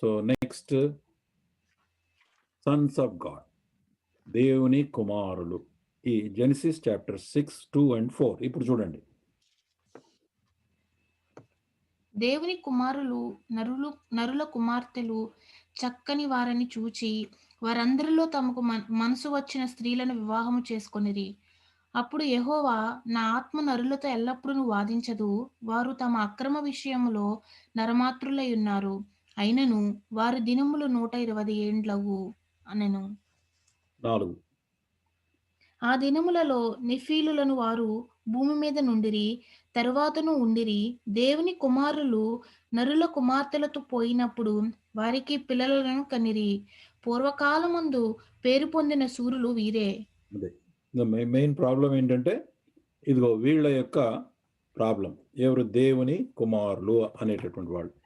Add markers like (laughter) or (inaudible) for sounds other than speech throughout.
So next sons of God దేవుని కుమారులు. ఈ Genesis chapter six two and four ఇప్పుడు చూడండి. దేవుని కుమారులు నరులు నరుల కుమార్తెలు చక్కని వారని చూచి వారందరిలో తమకు మన- మనసు వచ్చిన స్త్రీలను వివాహము చేసుకొనిరి. అప్పుడు యహోవా నా ఆత్మ నరులతో ఎల్లప్పుడూ వాదించదు. వారు తమ అక్రమ విషయంలో నరమాత్రులై ఉన్నారు. అయినను వారి దినములు నూట ఇరవై ఏండ్లవు అనెను. నాలుగు. ఆ దినములలో నిఫీలులను వారు భూమి మీద నుండిరి తరువాతను ఉండిరి దేవుని కుమారులు నరుల కుమార్తెలతో పోయినప్పుడు వారికి పిల్లలను కనిరి. పూర్వకాలమందు పేరు పొందిన సూర్యులు వీరే. మెయిన్ ప్రాబ్లం ఏంటంటే ఇదిగో వీళ్ళ యొక్క ప్రాబ్లం. ఎవరు దేవుని కుమారులు అనేటటువంటి వాళ్ళు.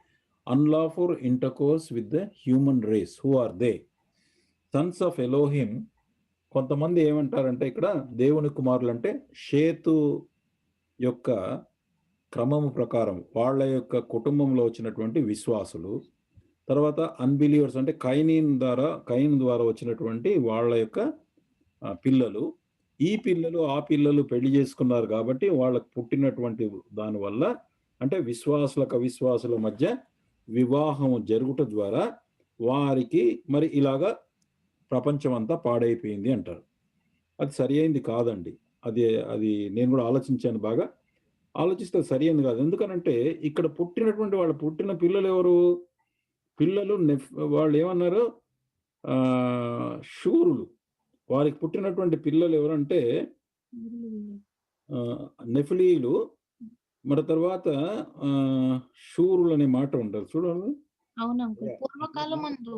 Unlawful intercourse with the human race who are they sons of Elohim కొంతమంది ఏమంటారంటే ఇక్కడ దేవుని కుమారులు అంటే షేతు యొక్క క్రమము ప్రకారం వాళ్ళ యొక్క కుటుంబంలో వచ్చినటువంటి విశ్వాసులు తర్వాత అన్బిలీవర్స్ అంటే కైనీన్ ద్వారా కైన్ ద్వారా వచ్చినటువంటి వాళ్ళ యొక్క పిల్లలు. ఈ పిల్లలు ఆ పిల్లలు పెళ్ళి చేసుకున్నారు కాబట్టి వాళ్ళకు పుట్టినటువంటి దానివల్ల అంటే విశ్వాసులకు అవిశ్వాసుల మధ్య వివాహం జరుగుట ద్వారా వారికి మరి ఇలాగా ప్రపంచం అంతా పాడైపోయింది అంటారు. అది సరి అయింది కాదండి. అది అది నేను కూడా ఆలోచించాను బాగా. ఆలోచిస్తే సరి అయింది కాదు. ఎందుకనంటే ఇక్కడ పుట్టినటువంటి వాళ్ళు పుట్టిన పిల్లలు ఎవరు? పిల్లలు నెఫ్ వాళ్ళు ఏమన్నారు? శూరులు. వారికి పుట్టినటువంటి పిల్లలు ఎవరంటే నెఫిలీలు మరి తర్వాత ఆ, శూరులు అనే మాట ఉంటారు చూడండి అవును అంకుల్ పూర్వకాలమందు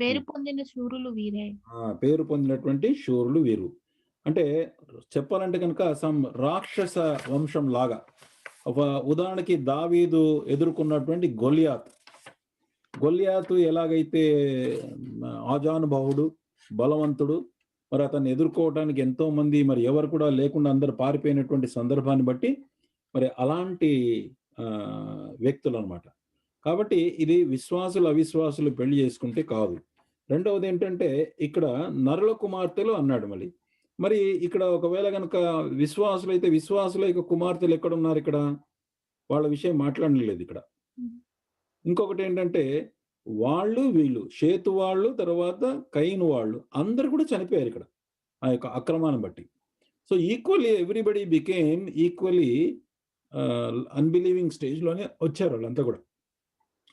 పేరు పొందిన సూర్యులు వీరే. ఆ, పేరు పొందినటువంటి శూరులు వీరు. అంటే చెప్పాలంటే కనుక సమ్ రాక్షస వంశం లాగా ఒక ఉదాహరణకి దావీదు ఎదుర్కొన్నటువంటి గొలియాత్. గొలియాతు ఎలాగైతే మ, ఆజానుభావుడు బలవంతుడు మరి అతన్ని ఎదుర్కోవడానికి ఎంతో మంది మరి ఎవరు కూడా లేకుండా అందరు పారిపోయినటువంటి సందర్భాన్ని బట్టి మరి అలాంటి వ్యక్తులు అనమాట కాబట్టి ఇది విశ్వాసులు అవిశ్వాసులు పెళ్ళి చేసుకుంటే కాదు. రెండవది ఏంటంటే ఇక్కడ నరుల కుమార్తెలు అన్నాడు మళ్ళీ. మరి ఇక్కడ ఒకవేళ కనుక విశ్వాసులు అయితే విశ్వాసుల యొక్క కుమార్తెలు ఎక్కడ ఉన్నారు ఇక్కడ? వాళ్ళ విషయం మాట్లాడలేదు ఇక్కడ. ఇంకొకటి ఏంటంటే వాళ్ళు వీళ్ళు షేతు వాళ్ళు తర్వాత కైన్ వాళ్ళు అందరు కూడా చనిపోయారు ఇక్కడ. ఆ యొక్క అక్రమాన్ని బట్టి. So equally everybody became equally unbelieving స్టేజ్లోనే వచ్చారు వాళ్ళంతా కూడా.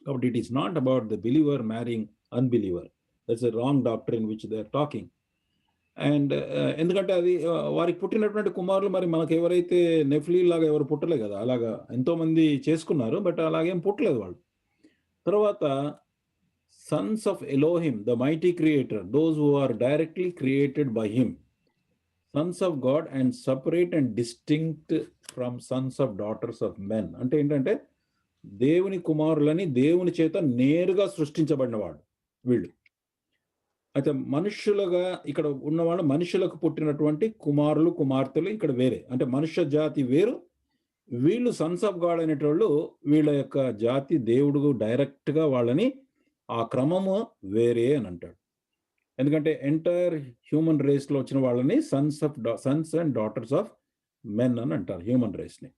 కాబట్టి it is not about the believer marrying unbeliever that's a wrong doctor in which they are talking and ఎందుకంటే అది వారికి పుట్టినటువంటి కుమారులు మరి మనకు ఎవరైతే నెఫ్లీ లాగా ఎవరు పుట్టలే కదా అలాగా ఎంతోమంది చేసుకున్నారు బట్ అలాగేం పుట్టలేదు వాళ్ళు. తర్వాత sons of Elohim the mighty creator those who are directly created by him sons of God and separate and distinct from sons of daughters of men అంటే ఏంటంటే దేవుని కుమారులని దేవుని చేత నేరుగా సృష్టించబడినవాడు వీళ్ళు. అయితే మనుషులుగా ఇక్కడ ఉన్నవాళ్ళు మనుషులకు పుట్టినటువంటి కుమారులు కుమార్తెలు ఇక్కడ వేరే. అంటే మనుష్య జాతి వేరు. వీళ్ళు సన్స్ ఆఫ్ గాడ్ అనేటోళ్ళు వీళ్ళ యొక్క జాతి దేవుడు డైరెక్ట్గా వాళ్ళని ఆ క్రమము వేరే అని అంటాడు. ఎందుకంటే ఎంటైర్ హ్యూమన్ రేస్లో వచ్చిన వాళ్ళని sons of sons and daughters of men అని అంటారు హ్యూమన్ రేస్ని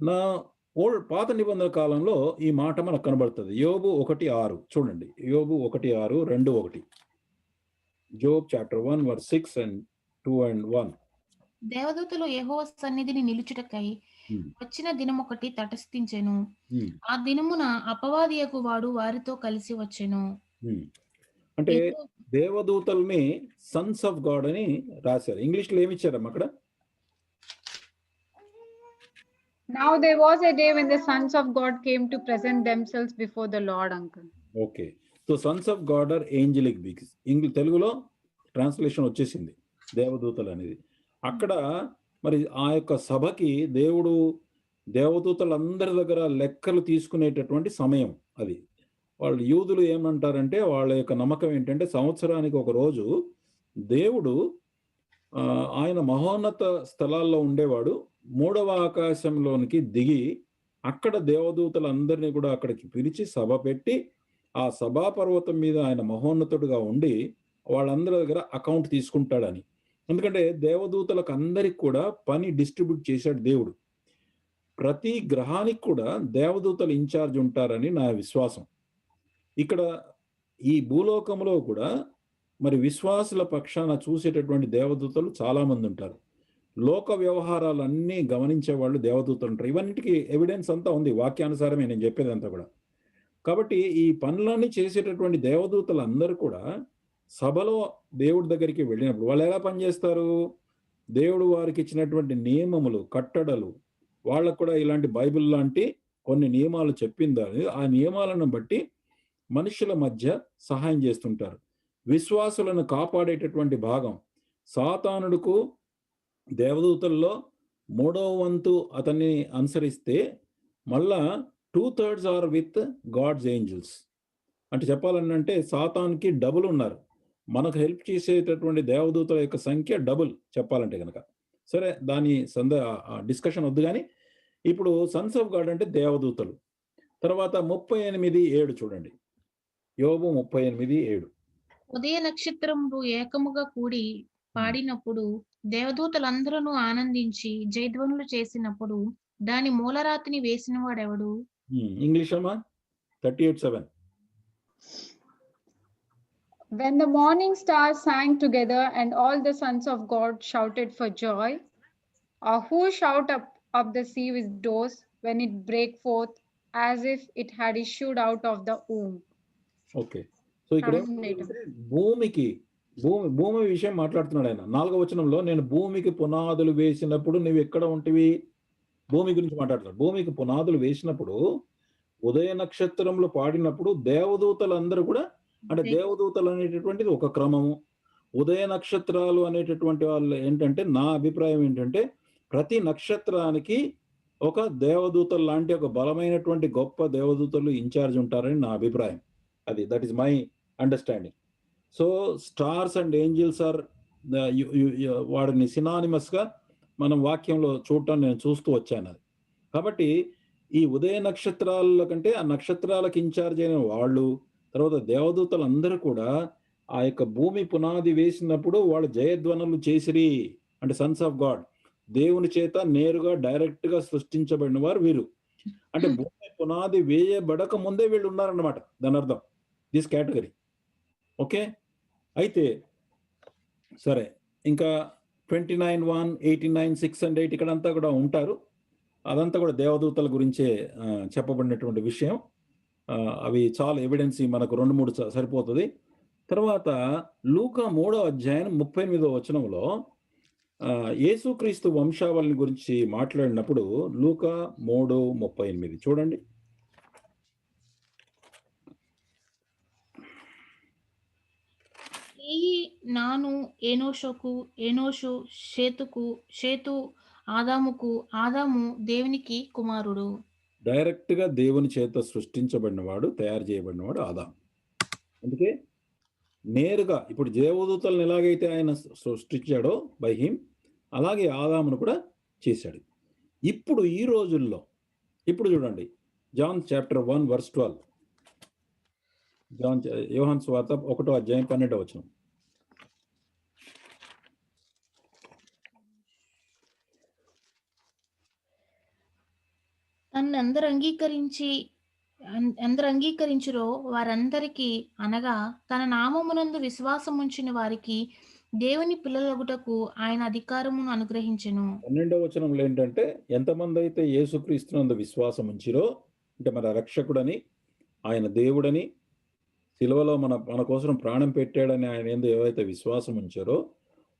నా. ఓల్డ్ పాత నిబంధన కాలంలో ఈ మాట మనకు కనబడుతుంది. యోబు ఒకటి ఆరు చూడండి. యోబు ఒకటి ఆరు రెండు ఒకటి. Job chapter one verse six and two and one. దేవదూతలు యెహోవా సన్నిధిని నిలుచుటకై వచ్చిన దినం ఒకటి తటస్థించెను ఆ దినమున అపవాదియకు వాడు వారితో కలిసి వచ్చెను. అంటే దేవదూతల్ని సన్స్ ఆఫ్ గాడ్ అని రాశారు. ఇంగ్లీష్లో ఏమి ఇచ్చారమ్మా అక్కడ? Now there was a day when the sons of God came to present themselves before the Lord, uncle. Okay so sons of God are angelic beings English తెలుగులో ట్రాన్స్లేషన్ వచ్చేసింది. దేవదూతలు అనేది. అక్కడ మరి ఆ యొక్క సభకి దేవుడు దేవదూతలందరి దగ్గర లెక్కలు తీసుకునేటటువంటి సమయం అది. వాళ్ళు యూదులు ఏమంటారంటే వాళ్ళ యొక్క నమ్మకం ఏంటంటే సంవత్సరానికి ఒక రోజు దేవుడు ఆ, ఆయన మహోన్నత స్థలాల్లో ఉండేవాడు. మూడవ ఆకాశంలోనికి దిగి అక్కడ దేవదూతలందరినీ కూడా అక్కడికి పిలిచి సభ పెట్టి ఆ సభా పర్వతం మీద ఆయన మహోన్నతుడుగా ఉండి వాళ్ళందరి దగ్గర అకౌంట్ తీసుకుంటాడని. ఎందుకంటే దేవదూతలకు అందరికి కూడా పని డిస్ట్రిబ్యూట్ చేశాడు దేవుడు. ప్రతి గ్రహానికి కూడా దేవదూతలు ఇన్ఛార్జ్ ఉంటారని నా విశ్వాసం. ఇక్కడ ఈ భూలోకంలో కూడా మరి విశ్వాసుల పక్షాన చూసేటటువంటి దేవదూతలు చాలామంది ఉంటారు. లోక వ్యవహారాలన్నీ గమనించే వాళ్ళు దేవదూతలు ఉంటారు. ఇవన్నిటికీ ఎవిడెన్స్ అంతా ఉంది. వాక్యానుసారమే నేను చెప్పేది అంతా కూడా. కాబట్టి ఈ పనులన్నీ చేసేటటువంటి దేవదూతలు అందరూ కూడా సభలో దేవుడి దగ్గరికి వెళ్ళినప్పుడు వాళ్ళు ఎలా పనిచేస్తారు దేవుడు వారికి ఇచ్చినటువంటి నియమములు కట్టడలు వాళ్ళకు కూడా ఇలాంటి బైబిల్ లాంటి కొన్ని నియమాలు చెప్పిందని ఆ నియమాలను బట్టి మనుషుల మధ్య సహాయం చేస్తుంటారు. విశ్వాసులను కాపాడేటటువంటి భాగం సాతానుడుకు దేవదూతల్లో మూడవ వంతు అతన్ని అనుసరిస్తే మళ్ళా two thirds or with God's angels అంటే చెప్పాలంటే అంటే సాతాన్కి డబుల్ ఉన్నారు. మనకు హెల్ప్ చేసేటటువంటి దేవదూతల యొక్క సంఖ్య డబుల్ చెప్పాలంటే కనుక సరే దాని సంద డిస్కషన్ వద్దు కానీ ఇప్పుడు సన్స్ ఆఫ్ గాడ్ అంటే దేవదూతలు. తర్వాత ముప్పై ఎనిమిది ఏడు చూడండి. యోగు ముప్పై ఎనిమిది ఏడు. ఉదయ నక్షత్రములు ఏకముగా కూడి పాడినప్పుడు దేవదూతలందరూ ఆనందించి జయధ్వనులు చేసినప్పుడు దాని మూలరాతిని వేసిన వాడెవడు ఇంగ్లీష్ అమ్మా thirty eight seven When the morning stars sang together and all the sons of God shouted for joy, or who shout up, up the sea with doors when it break forth as if it had issued out of the womb. Okay so ఇక్కడ Translator. ఏమంటే భూమికి భూమి భూమి విషయం మాట్లాడుతున్నాడు ఆయన. నాలుగో వచనంలో నేను భూమికి పునాదులు వేసినప్పుడు నువ్వు ఎక్కడ ఉంటివి? భూమి గురించి మాట్లాడుతున్నాడు. భూమికి పునాదులు వేసినప్పుడు ఉదయ నక్షత్రంలో పాడినప్పుడు దేవదూతలు అందరూ కూడా అంటే దేవదూతలు అనేటటువంటిది ఒక క్రమము. ఉదయ నక్షత్రాలు అనేటటువంటి వాళ్ళు ఏంటంటే నా అభిప్రాయం ఏంటంటే ప్రతి నక్షత్రానికి ఒక దేవదూతలు లాంటి ఒక బలమైనటువంటి గొప్ప దేవదూతలు ఇన్ఛార్జ్ ఉంటారని నా అభిప్రాయం. అది that is my understanding so stars and angels are వాడిని సినానిమస్గా మనం వాక్యంలో చూడటం నేను చూస్తూ వచ్చాను అది. కాబట్టి ఈ ఉదయ నక్షత్రాల కంటే ఆ నక్షత్రాలకు ఇన్ఛార్జ్ అయిన వాళ్ళు తర్వాత దేవదూతలు అందరూ కూడా ఆ యొక్క భూమి పునాది వేసినప్పుడు వాళ్ళు జయధ్వనులు చేసిరి అంటే సన్స్ ఆఫ్ గాడ్ దేవుని చేత నేరుగా డైరెక్ట్గా సృష్టించబడిన వారు వీరు. అంటే భూమి పునాది వేయబడక ముందే వీళ్ళు ఉన్నారన్నమాట. దాని అర్థం. దిస్ కేటగిరీ ఓకే అయితే సరే ఇంకా twenty nine one eighty nine six and eight ఇక్కడంతా కూడా ఉంటారు. అదంతా కూడా దేవదూతల గురించే చెప్పబడినటువంటి విషయం. అవి చాలా ఎవిడెన్స్ మనకు రెండు మూడు స- సరిపోతుంది. తర్వాత లూకా మూడో అధ్యాయం ముప్పై ఎనిమిదో వచనంలో యేసుక్రీస్తు వంశావళిని గురించి మాట్లాడినప్పుడు లూకా మూడు ముప్పై ఎనిమిది. చూడండి. నాను ఏనోషోకు ఏనోషు షేతుకు షేతు ఆదాముకు ఆదాము దేవునికి కుమారుడు. డైరెక్ట్గా దేవుని చేత సృష్టించబడినవాడు తయారు చేయబడినవాడు ఆదాం అందుకే నేరుగా ఇప్పుడు దేవదూతలను ఎలాగైతే ఆయన సృష్టించాడో బై హిమ్ అలాగే ఆదామును కూడా చేశాడు. ఇప్పుడు ఈ రోజుల్లో ఇప్పుడు చూడండి John chapter one verse twelve. John యోహాన్ స్వార్త ఒకటో అధ్యాయం పన్నెండవ వచ్చినాం నన్ను అందరు అంగీకరించి ఎందరు అందరు అంగీకరించురో వారందరికీ అనగా తన నామమునందు విశ్వాసం ఉంచిన వారికి దేవుని పిల్లలగుటకు ఆయన అధికారమును అనుగ్రహించెను. పన్నెండవ వచనంలో ఏంటంటే ఎంతమంది అయితే యేసుక్రీస్తునందు విశ్వాసం ఉంచిరో అంటే మన రక్షకుడని ఆయన దేవుడని సిలువలో మన మన కోసం ప్రాణం పెట్టాడని ఆయన ఏందో ఏవైతే విశ్వాసం ఉంచారో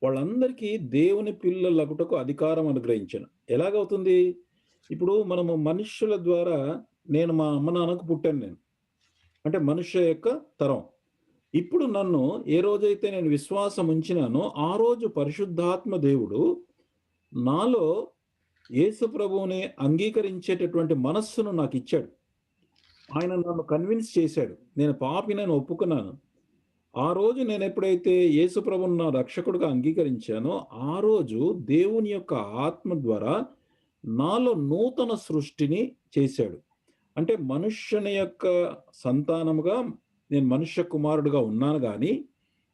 వాళ్ళందరికీ దేవుని పిల్లలగుటకు అధికారం అనుగ్రహించను. ఎలాగవుతుంది? ఇప్పుడు మనము మనుష్యుల ద్వారా నేను మా అమ్మ నాన్నకు పుట్టాను నేను. అంటే మనుష్య యొక్క తరం. ఇప్పుడు నన్ను ఏ రోజైతే నేను విశ్వాసం ఉంచినానో ఆ రోజు పరిశుద్ధాత్మ దేవుడు నాలో యేసు ప్రభువుని అంగీకరించేటటువంటి మనస్సును నాకు ఇచ్చాడు. ఆయన నన్ను కన్విన్స్ చేశాడు. నేను పాపి నేను ఒప్పుకున్నాను. ఆ రోజు నేను ఎప్పుడైతే యేసు ప్రభువును నా రక్షకుడుగా అంగీకరించానో ఆ రోజు దేవుని యొక్క ఆత్మ ద్వారా నాలో నూతన సృష్టిని చేశాడు. అంటే మనుష్యుని యొక్క సంతానముగా నేను మనుష్య కుమారుడుగా ఉన్నాను కానీ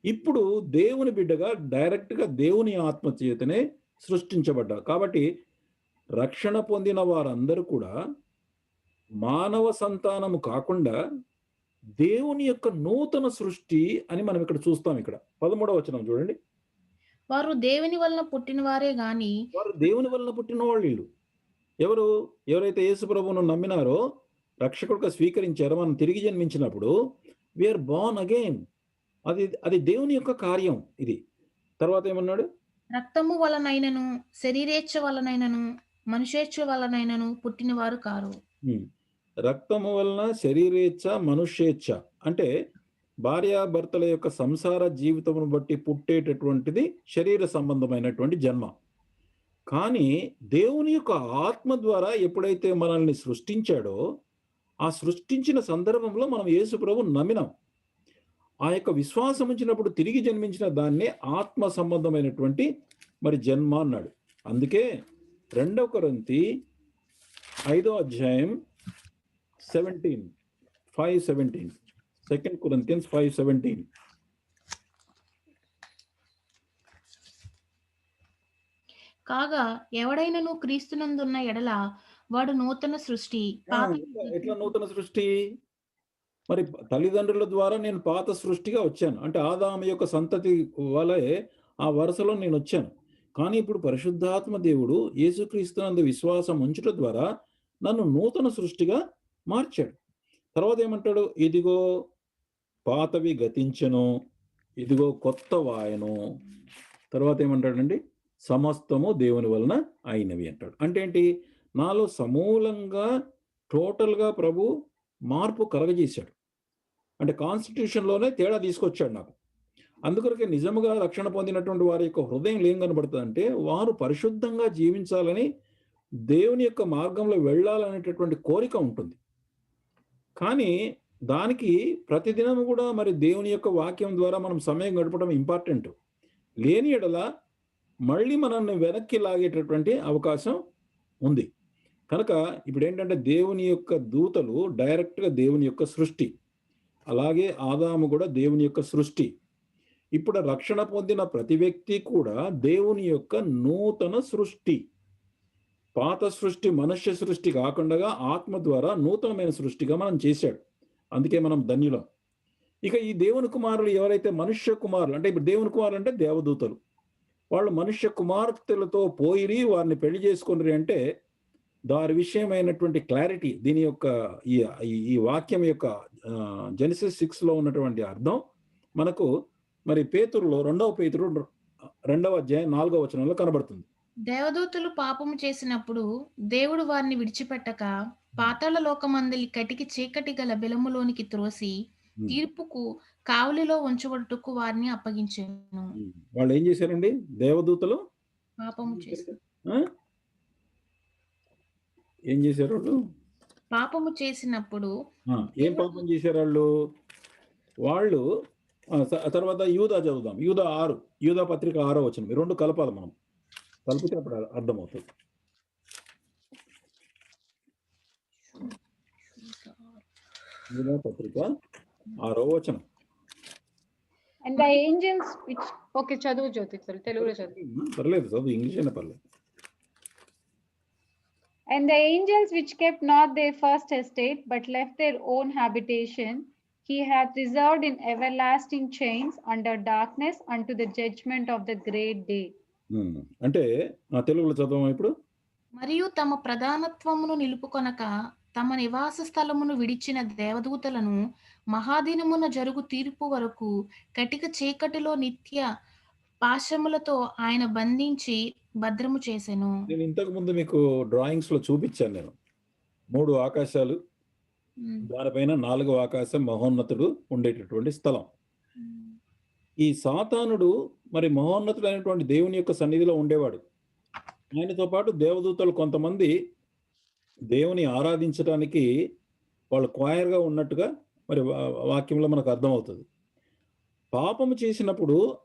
ఇప్పుడు దేవుని బిడ్డగా డైరెక్ట్గా దేవుని ఆత్మ చేతనే సృష్టించబడ్డా. కాబట్టి రక్షణ పొందిన వారందరూ కూడా మానవ సంతానము కాకుండా దేవుని యొక్క నూతన సృష్టి అని మనం ఇక్కడ చూస్తాం ఇక్కడ. పదమూడవ వచనం చూడండి. వారు దేవుని వలన పుట్టిన వారే గాని వారు దేవుని వలన పుట్టిన వాళ్ళు వీళ్ళు. ఎవరు ఎవరైతే యేసు ప్రభువును నమ్మినారో రక్షకుడిగా స్వీకరించారో మనం తిరిగి జన్మించినప్పుడు వీఆర్ బాన్ అగైన్ అది అది దేవుని యొక్క కార్యం ఇది. తర్వాత ఏమన్నాడు? రక్తము వలనైనను శరీరేచ్ఛ వలనైనను మనుషేచ్ఛ వలనైనను పుట్టినవారు కారు. రక్తము వలన శరీరేచ్ఛ మనుష్యేచ్ఛ. అంటే భార్యాభర్తల యొక్క సంసార జీవితమును బట్టి పుట్టేటటువంటిది శరీర సంబంధమైనటువంటి జన్మ. కానీ దేవుని యొక్క ఆత్మ ద్వారా ఎప్పుడైతే మనల్ని సృష్టించాడో ఆ సృష్టించిన సందర్భంలో మనం యేసు ప్రభు నమ్మినాం. ఆ యొక్క విశ్వాసం ఉంచినప్పుడు తిరిగి జన్మించిన దాన్నే ఆత్మ సంబంధమైనటువంటి మరి జన్మ అన్నాడు. అందుకే రెండవ కొరింథీ ఐదో అధ్యాయం seventeen five seventeen second Corinthians five seventeen కాగా ఎవడైనను క్రీస్తునందున్న ఎడల వాడు నూతన సృష్టి ఎట్లా నూతన సృష్టి? మరి తల్లిదండ్రుల ద్వారా నేను పాత సృష్టిగా వచ్చాను. అంటే ఆదాము యొక్క సంతతి వలె ఆ వరుసలో నేను వచ్చాను. కానీ ఇప్పుడు పరిశుద్ధాత్మ దేవుడు యేసుక్రీస్తునందు విశ్వాసం ఉంచడం ద్వారా నన్ను నూతన సృష్టిగా మార్చాడు. తర్వాత ఏమంటాడు? ఇదిగో పాతవి గతించను ఇదిగో కొత్త వాయను. తర్వాత ఏమంటాడండి? సమస్తము దేవుని వలన అయినవి అంటాడు. అంటే ఏంటి? నాలో సమూలంగా టోటల్గా ప్రభు మార్పు కలగజేశాడు. అంటే కాన్స్టిట్యూషన్లోనే తేడా తీసుకొచ్చాడు నాకు. అందుకొరకే నిజముగా రక్షణ పొందినటువంటి వారి యొక్క హృదయం ఏం కనబడుతుందంటే వారు పరిశుద్ధంగా జీవించాలని దేవుని యొక్క మార్గంలో వెళ్ళాలనేటటువంటి కోరిక ఉంటుంది. కానీ దానికి ప్రతిదినం కూడా మరి దేవుని యొక్క వాక్యం ద్వారా మనం సమయం గడపడం ఇంపార్టెంట్ లేని ఎడల మళ్ళీ మనల్ని వెనక్కి లాగేటటువంటి అవకాశం ఉంది. కనుక ఇప్పుడు ఏంటంటే దేవుని యొక్క దూతలు డైరెక్ట్గా దేవుని యొక్క సృష్టి అలాగే ఆదాము కూడా దేవుని యొక్క సృష్టి. ఇప్పుడు రక్షణ పొందిన ప్రతి వ్యక్తి కూడా దేవుని యొక్క నూతన సృష్టి. పాత సృష్టి మనుష్య సృష్టి కాకుండా ఆత్మ ద్వారా నూతనమైన సృష్టిగా మనం చేశాడు. అందుకే మనం ధన్యులం. ఇక ఈ దేవుని కుమారులు ఎవరైతే మనుష్య కుమారులు అంటే ఇప్పుడు దేవుని కుమారులు అంటే దేవదూతలు. వాళ్ళు మనుష్య కుమార్తెలతో పోయిరి వారిని పెళ్ళి చేసుకుని అంటే దాని విషయమైనటువంటి క్లారిటీ దీని యొక్క ఈ ఈ- వాక్యం యొక్క జెనిసిస్ సిక్స్లో ఉన్నటువంటి అర్థం. మనకు మరి పేతురులో రెండవ పేతురు రెండవ అధ్యాయం నాలుగవ వచనంలో కనబడుతుంది. దేవదూతలు పాపము చేసినప్పుడు దేవుడు వారిని విడిచిపెట్టక పాతాళ లోకమందలి కటికి చీకటి గల బిలములోనికి త్రోసి తీర్పుకు కావలిలో ఉంచబడుటకు వారిని అప్పగించాను. వాళ్ళు ఏం చేశారండి? దేవదూతలు? పాపము ఆ? ఏం చేశారు వాళ్ళు? పాపము చేసినప్పుడు ఏం పాపం చేశారు వాళ్ళు? వాళ్ళు తర్వాత యూదా చదువుదాం. యూదా ఆరు యూదా పత్రిక ఆరో వచ్చిన రెండు కలపాలి మనం. కలిపితే అప్పుడు అర్- అర్థమవుతుంది. యూదా పత్రిక ఆరో వచనం And the angels which okay, చదువు జ్యోతి సార్ తెలుగులో చదువు పర్లేదు చదువు ఇంగ్లీష్ అయినా పర్లేదు And the angels which kept not their first estate, but left their own habitation, he hath reserved in everlasting chains under darkness unto the judgment of the great day. అంటే ఆ తెలుగులో చదవం ఇప్పుడు మరియు తమ ప్రధానత్వమును నిలుపుకొనక తమ నివాస స్థలమును విడిచిన దేవదూతలను మహాదినమున జరుగు తీర్పు వరకు కటిక చీకటిలో నిత్య పాశములతో ఆయన బంధించి భద్రము చేసెను. నేను ఇంతకు ముందు మీకు డ్రాయింగ్స్లో చూపించాను నేను. మూడు ఆకాశాలు దానిపైన నాలుగవ ఆకాశం మహోన్నతుడు ఉండేటటువంటి స్థలం. ఈ సాతానుడు మరి మహోన్నతుడైనటువంటి దేవుని యొక్క సన్నిధిలో ఉండేవాడు. ఆయనతో పాటు దేవదూతలు కొంతమంది దేవుని ఆరాధించడానికి వాళ్ళు క్వాయర్గా ఉన్నట్టుగా మరి వా- వాక్యంలో మనకు అర్థమవుతుంది. పాపము చేసినప్పుడు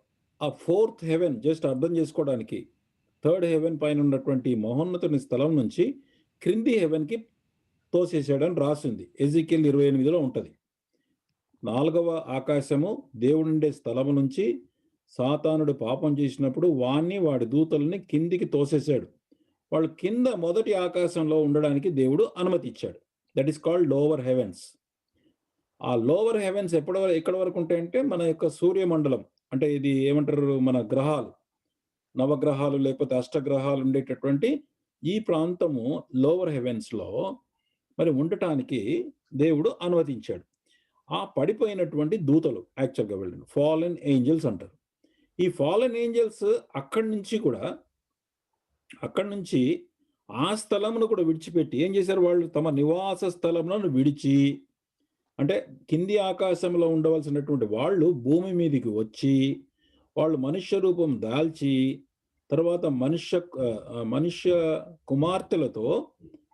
ఆ ఫోర్త్ హెవెన్ జస్ట్ అర్థం చేసుకోవడానికి థర్డ్ హెవెన్ పైన ఉన్నటువంటి మహోన్నతుని స్థలం నుంచి క్రింది హెవెన్కి తోసేసాడని రాసింది. ఎజికెల్ ఇరవై ఎనిమిదిలో ఉంటుంది. నాలుగవ ఆకాశము దేవుడుండే స్థలము నుంచి సాతానుడు పాపం చేసినప్పుడు వాణ్ణి వాడి దూతల్ని కిందికి తోసేశాడు. వాళ్ళు కింద మొదటి ఆకాశంలో ఉండడానికి దేవుడు అనుమతి ఇచ్చాడు that is called lower heavens ఆ లోవర్ హెవెన్స్ ఎప్పటి వరకు ఎక్కడ వరకు ఉంటాయంటే మన యొక్క సూర్యమండలం. అంటే ఇది ఏమంటారు? మన గ్రహాలు. నవగ్రహాలు లేకపోతే అష్టగ్రహాలు ఉండేటటువంటి ఈ ప్రాంతము లోవర్ హెవెన్స్లో మరి ఉండటానికి దేవుడు అనుమతించాడు. ఆ పడిపోయినటువంటి దూతలు యాక్చువల్గా వెళ్ళిన ఫాలెన్ ఏంజల్స్ అంటారు. ఈ ఫాలెన్ ఏంజల్స్ అక్కడి నుంచి కూడా అక్కడి నుంచి ఆ స్థలమును కూడా విడిచిపెట్టి ఏం చేశారు వాళ్ళు? తమ నివాస స్థలములను విడిచి అంటే కింది ఆకాశంలో ఉండవలసినటువంటి వాళ్ళు భూమి మీదకి వచ్చి వాళ్ళు మనుష్య రూపం దాల్చి తర్వాత మనుష్య మనుష్య కుమార్తెలతో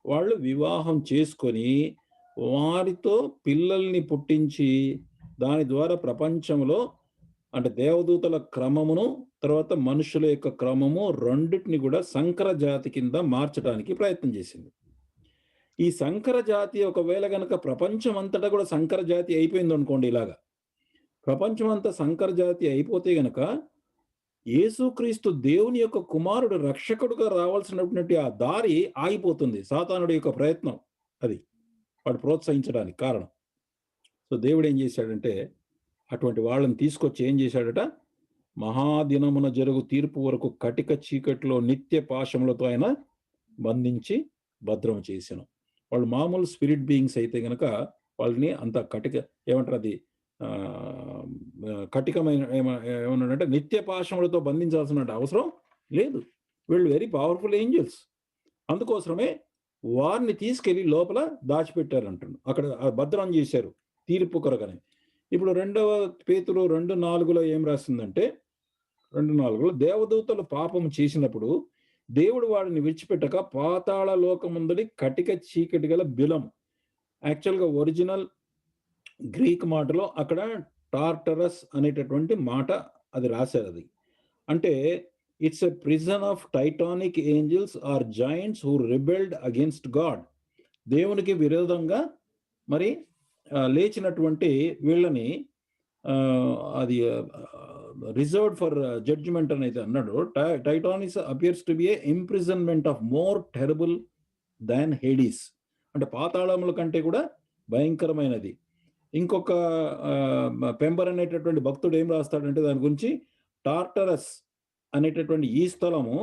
వాళ్ళు వివాహం చేసుకొని వారితో పిల్లల్ని పుట్టించి దాని ద్వారా ప్రపంచంలో అంటే దేవదూతల క్రమమును తర్వాత మనుషుల యొక్క క్రమము రెండింటిని కూడా సంకర జాతి కింద మార్చడానికి ప్రయత్నం చేసింది. ఈ సంకర జాతి ఒకవేళ గనక ప్రపంచం అంతటా కూడా సంకర జాతి అయిపోయింది అనుకోండి ఇలాగా. ప్రపంచం అంతా సంకర జాతి అయిపోతే గనక యేసుక్రీస్తు దేవుని యొక్క కుమారుడు రక్షకుడుగా రావాల్సినటువంటి ఆ దారి ఆగిపోతుంది సాతానుడి యొక్క ప్రయత్నం అది. వాడు ప్రోత్సహించడానికి కారణం. సో దేవుడు ఏం చేశాడంటే అటువంటి వాళ్ళని తీసుకొచ్చి ఏం చేశాడట? మహాదినమున జరుగు తీర్పు వరకు కటిక చీకట్లో నిత్య పాశములతో ఆయన బంధించి భద్రం చేశాను వాళ్ళు మామూలు స్పిరిట్ బీయింగ్స్ అయితే గనక వాళ్ళని అంత కటిక ఏమంటారు అది? కటికమైన ఏమన్నాడంటే నిత్య పాశములతో బంధించాల్సిన అవసరం లేదు. వీళ్ళు వెరీ పవర్ఫుల్ ఏంజల్స్. అందుకోసమే వారిని తీసుకెళ్ళి లోపల దాచిపెట్టారు అంటున్నాడు అక్కడ భద్రం చేశారు. తీర్పు కొరకని. ఇప్పుడు రెండవ పేతులు రెండు నాలుగులో ఏం రాస్తుందంటే రెండు నాలుగులో దేవదూతలు పాపం చేసినప్పుడు దేవుడు వాడిని విడిచిపెట్టక పాతాళ లోకముందడి కటిక చీకటి గల బిలం. యాక్చువల్గా ఒరిజినల్ గ్రీక్ మాటలో అక్కడ టార్టరస్ అనేటటువంటి మాట అది రాశారు అది. అంటే it's a prison of titanic angels are giants who rebelled against God దేవునికి విరోధంగా మరి లేచినటువంటి వీళ్ళని అది రిజర్వ్డ్ ఫర్ జడ్జిమెంట్ అని అయితే అన్నాడు. Titans appears to be a imprisonment of more terrible than Hades అంటే పాతాళముల కంటే కూడా భయంకరమైనది. ఇంకొక పెంబర్ అనేటటువంటి భక్తుడు ఏం రాస్తాడంటే దాని గురించి టార్టరస్ అనేటటువంటి ఈ స్థలము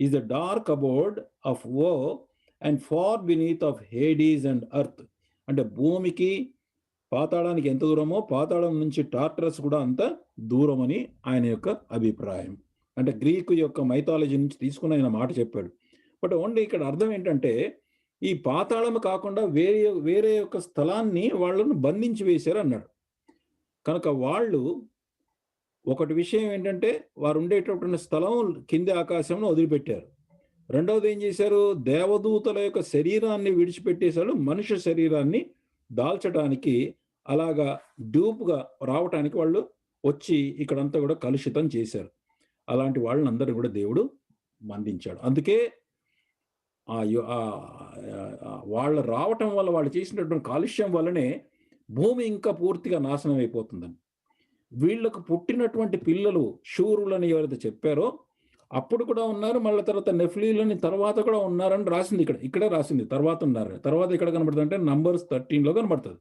is the dark abode of woe and far beneath of Hades and earth అంటే భూమికి పాతాళానికి ఎంత దూరమో పాతాళం నుంచి టార్టరస్ కూడా అంత దూరం అని ఆయన యొక్క అభిప్రాయం. అంటే గ్రీకు యొక్క మైథాలజీ నుంచి తీసుకుని ఆయన మాట చెప్పాడు. బట్ ఓన్లీ ఇక్కడ అర్థం ఏంటంటే ఈ పాతాళం కాకుండా వేరే వేరే యొక్క స్థలాన్ని వాళ్ళను బంధించి వేశారు అన్నాడు. కనుక వాళ్ళు ఒకటి విషయం ఏంటంటే వారు ఉండేటటువంటి స్థలం కింది ఆకాశంలో వదిలిపెట్టారు. రెండవది ఏం చేశారు? దేవదూతల యొక్క శరీరాన్ని విడిచిపెట్టేశారు మనుష్య శరీరాన్ని దాల్చడానికి అలాగా డ్యూప్గా రావటానికి వాళ్ళు వచ్చి ఇక్కడంతా కూడా కలుషితం చేశారు. అలాంటి వాళ్ళని కూడా దేవుడు మందించాడు. అందుకే ఆ ఆ- వాళ్ళు రావటం వల్ల వాళ్ళు చేసినటువంటి కాలుష్యం వల్లనే భూమి ఇంకా పూర్తిగా నాశనం అయిపోతుందని. వీళ్ళకు పుట్టినటువంటి పిల్లలు శూరులని ఎవరైతే చెప్పారో అప్పుడు కూడా ఉన్నారు మళ్ళీ తర్వాత నెఫ్లీలని తర్వాత కూడా ఉన్నారని రాసింది ఇక్కడ. ఇక్కడే రాసింది తర్వాత ఉన్నారు. తర్వాత ఇక్కడ కనబడుతుంది అంటే నంబర్స్ థర్టీన్లో కనబడుతుంది.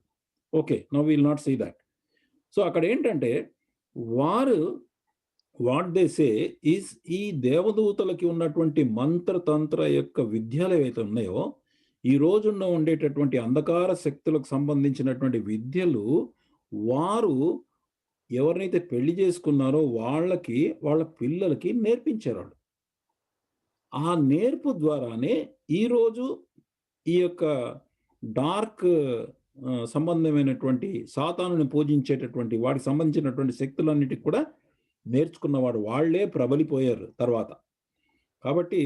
Okay no will not see that so అక్కడ ఏంటంటే వారు వాట్ దే సే ఈజ్ ఈ దేవదూతలకి ఉన్నటువంటి మంత్రతంత్ర యొక్క విద్యలు ఏవైతే ఉన్నాయో ఈ రోజున్న ఉండేటటువంటి అంధకార శక్తులకు సంబంధించినటువంటి విద్యలు వారు ఎవరినైతే పెళ్ళి చేసుకున్నారో వాళ్ళకి వాళ్ళ పిల్లలకి నేర్పించేవాళ్ళు. ఆ నేర్పు ద్వారానే ఈరోజు ఈ యొక్క డార్క్ సంబంధమైనటువంటి సాతానుని పూజించేటటువంటి వాడికి సంబంధించినటువంటి శక్తులన్నిటికి కూడా నేర్చుకున్నవాడు వాళ్ళే ప్రబలిపోయారు తర్వాత. కాబట్టి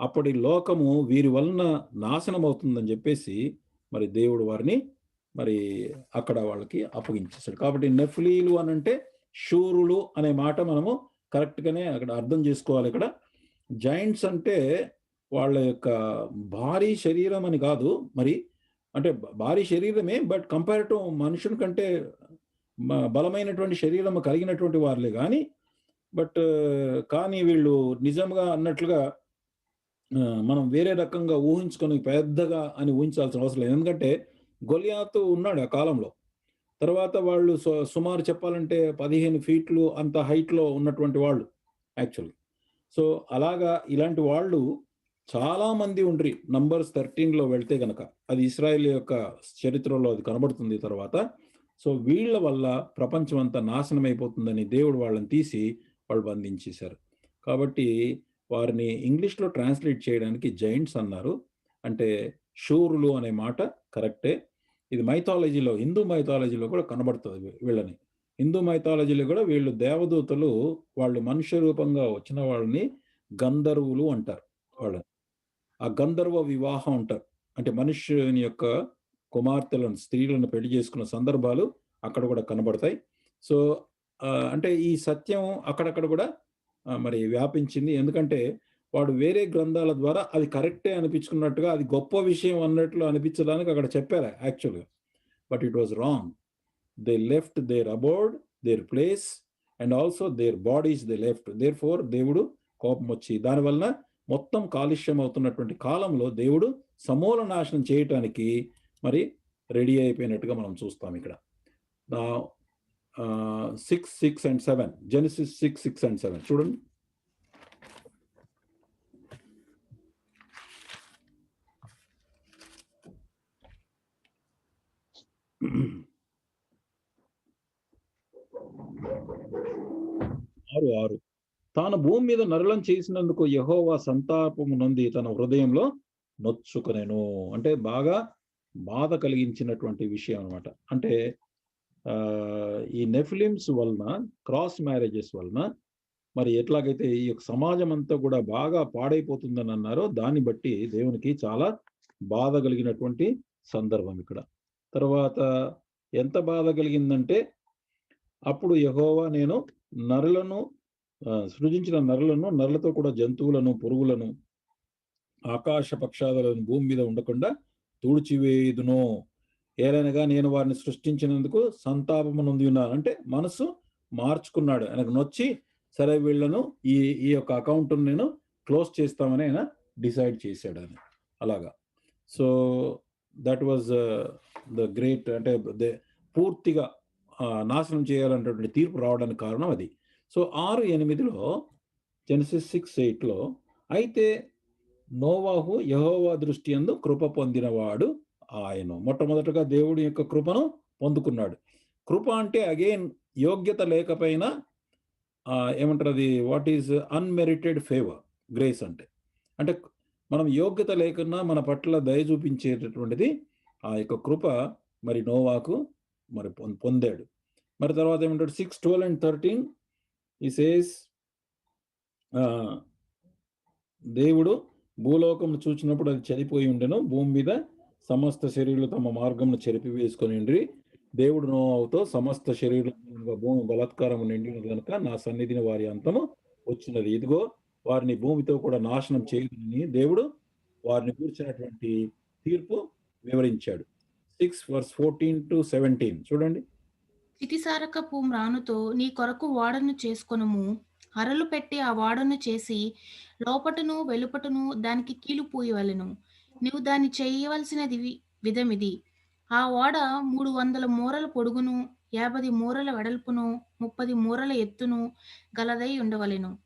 అప్పటి లోకము వీరి వలన నాశనం అవుతుందని చెప్పేసి మరి దేవుడు వారిని మరి అక్కడ వాళ్ళకి అప్పగించేశాడు. కాబట్టి నెఫ్లీలు అని అంటే శూరులు అనే మాట మనము కరెక్ట్గానే అక్కడ అర్థం చేసుకోవాలి ఇక్కడ. జాయింట్స్ అంటే వాళ్ళ యొక్క భారీ శరీరం అని కాదు మరి అంటే భారీ శరీరమే బట్ కంపేర్ టు మనుషుని కంటే మ- బలమైనటువంటి శరీరం కలిగినటువంటి వారులే కానీ బట్ కానీ వీళ్ళు నిజంగా అన్నట్లుగా మనం వేరే రకంగా ఊహించుకొని పెద్దగా అని ఊహించాల్సిన అవసరం లేదు. ఎందుకంటే గొలియాతు ఉన్నాడు ఆ కాలంలో. తర్వాత వాళ్ళు సు- సుమారు చెప్పాలంటే పదిహేను ఫీట్లు అంత హైట్లో ఉన్నటువంటి వాళ్ళు యాక్చువల్లీ సో అలాగా ఇలాంటి వాళ్ళు చాలామంది ఉండ్రి. నంబర్స్ థర్టీన్లో వెళ్తే గనక అది ఇస్రాయెల్ యొక్క చరిత్రలో అది కనబడుతుంది తర్వాత. సో వీళ్ళ వల్ల ప్రపంచం అంతా నాశనం అయిపోతుందని దేవుడు వాళ్ళని తీసి వాళ్ళు బంధించేశారు. కాబట్టి వారిని ఇంగ్లీష్లో ట్రాన్స్లేట్ చేయడానికి జైంట్స్ అన్నారు. అంటే శూరులు అనే మాట కరెక్టే. ఇది మైథాలజీలో హిందూ మైథాలజీలో కూడా కనబడుతుంది వీళ్ళని. హిందూ మైథాలజీలో కూడా వీళ్ళు దేవదూతలు వాళ్ళు మనుష్య రూపంగా వచ్చిన వాళ్ళని గంధర్వులు అంటారు వాళ్ళని. ఆ గంధర్వ వివాహం అంటారు. అంటే మనుష్యుని యొక్క కుమార్తెలను స్త్రీలను పెళ్ళి చేసుకున్న సందర్భాలు అక్కడ కూడా కనబడతాయి. సో అంటే ఈ సత్యం అక్కడక్కడ కూడా మరి వ్యాపించింది. ఎందుకంటే వాడు వేరే గ్రంథాల ద్వారా అది కరెక్టే అనిపించుకున్నట్టుగా అది గొప్ప విషయం అన్నట్లు అనిపించడానికి అక్కడ చెప్పారు యాక్చువల్గా. But it was wrong. They left their abode their place and also their bodies they left. Therefore దేవుడు కోపం వచ్చి దానివలన మొత్తం కాలుష్యం అవుతున్నటువంటి కాలంలో దేవుడు సమూల నాశనం చేయటానికి మరి రెడీ అయిపోయినట్టుగా మనం చూస్తాం ఇక్కడ. Six six and seven Genesis six six and seven చూడండి. (clears throat) ఆరు ఆరు. తాను భూమి మీద నరళం చేసినందుకు యహోవా సంతాపము నొంది తన హృదయంలో నొచ్చుకునేను. అంటే బాగా బాధ కలిగించినటువంటి విషయం అనమాట అంటే ఈ నెఫిలిమ్స్ వలన క్రాస్ మ్యారేజెస్ వలన మరి ఎట్లాగైతే ఈ యొక్క సమాజం అంతా కూడా బాగా పాడైపోతుందని అన్నారో దాన్ని బట్టి దేవునికి చాలా బాధ కలిగినటువంటి సందర్భం ఇక్కడ. తర్వాత ఎంత బాధ కలిగిందంటే అప్పుడు యహోవా నేను నరులను సృజించిన నరలను నరలతో కూడా జంతువులను పురుగులను ఆకాశ పక్షాదులను భూమి మీద ఉండకుండా తుడిచివేయుదును. ఏలైనగా నేను వారిని సృష్టించినందుకు సంతాపము నొంది ఉన్నాను. అంటే మనసు మార్చుకున్నాడు. ఆయనకు నొచ్చి సరే వీళ్ళను ఈ ఈ యొక్క అకౌంట్ను నేను క్లోజ్ చేస్తామని ఆయన డిసైడ్ చేశాడు అని అలాగా. So that was the great అంటే పూర్తిగా నాశనం చేయాలన్నటువంటి తీర్పు రావడానికి కారణం అది. సో ఆరు ఎనిమిదిలో జెనసిస్ సిక్స్ ఎయిట్లో అయితే నోవాహు యహోవా దృష్టి అందు కృప పొందినవాడు ఆయన. మొట్టమొదటగా దేవుడి యొక్క కృపను పొందుకున్నాడు. కృప అంటే అగైన్ యోగ్యత లేకపోయినా ఏమంటారు అది what is unmerited favour grace అంటే. అంటే మనం యోగ్యత లేకున్నా మన పట్ల దయ చూపించేటటువంటిది ఆ యొక్క కృప మరి నోవాకు మరి పొందాడు. మరి తర్వాత ఏమంటాడు? సిక్స్ ట్వెల్వ్ అండ్ థర్టీన్ ఈ సేస్ దేవుడు భూలోకం చూచినప్పుడు అది చనిపోయి ఉండెను. భూమి మీద సమస్త శరీరులు తమ మార్గమును చెరిపి వేసుకొని ఉండి దేవుడు నోవుతో సమస్త శరీరులు భూమి బలాత్కారము నిండిన కనుక నా సన్నిధిని వారి అంతము వచ్చినది. ఇదిగో వారిని భూమితో కూడా నాశనం చేయదని దేవుడు వారిని కూర్చున్నటువంటి తీర్పు వివరించాడు. Six verse fourteen to seventeen. చూడండి. చితిసారకపు మ్రానుతో నీ కొరకు వాడను చేసుకొనుము. అరలు పెట్టి ఆ వాడను చేసి లోపటను వెలుపటను దానికి కీలు పూయవలెను. నువ్వు దాన్ని చేయవలసినది వి- విధమిది. ఆ ఓడ మూడు వందల మూరల పొడుగును యాభై మూరల వెడల్పును ముప్పది మూరల ఎత్తును గలదై ఉండవలెను.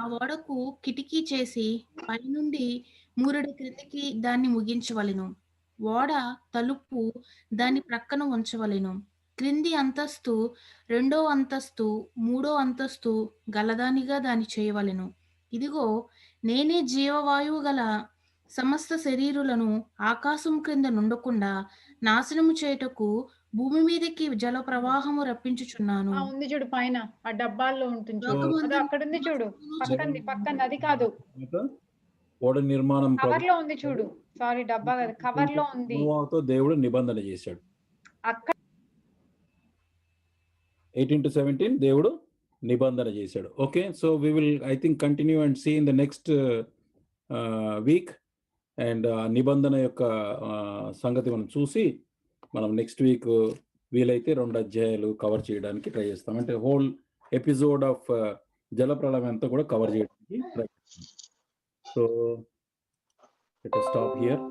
ఆ ఓడకు కిటికీ చేసి పైనుండి మూరెడు క్రిందికి దాన్ని ముగించవలెను. ఓడ తలుపు దాని ప్రక్కన ఉంచవలెను. క్రింది అంతస్తు రెండో అంతస్తు మూడో అంతస్తు గలదానిగా దాన్ని చేయవలెను. ఇదిగో నేనే జీవవాయువు గల సమస్త శరీరులను ఆకాశం క్రింద నుండకుండా నాశనము చేయుటకు భూమి మీదకి జల ప్రవాహము రప్పించుచున్నాను. ఆ, ఉంది చూడు పైన ఆ డబ్బాల్లో ఉంటుంది చూడు. లోకమందు అదో అక్కడ ఉంది చూడు పక్కంది పక్కంది అది కాదు. ఓడ నిర్మాణం కవర్లో ఉంది చూడు. సారీ డబ్బా కాదు కవర్లో ఉంది దేవుడు నిబంధన చేశాడు. అక్కడ ఎయిటీన్ టు సెవెంటీన్ దేవుడు నిబంధన చేశాడు. Okay so we will I think continue and see in the next week and నిబంధన యొక్క uh, సంగతి మనం చూసి మనం నెక్స్ట్ వీక్ వీలైతే రెండు అధ్యాయాలు కవర్ చేయడానికి ట్రై చేస్తాం. అంటే హోల్ ఎపిసోడ్ ఆఫ్ జలప్రళయం అంతా కూడా కవర్ చేయడానికి ట్రై చేస్తాం. So stop here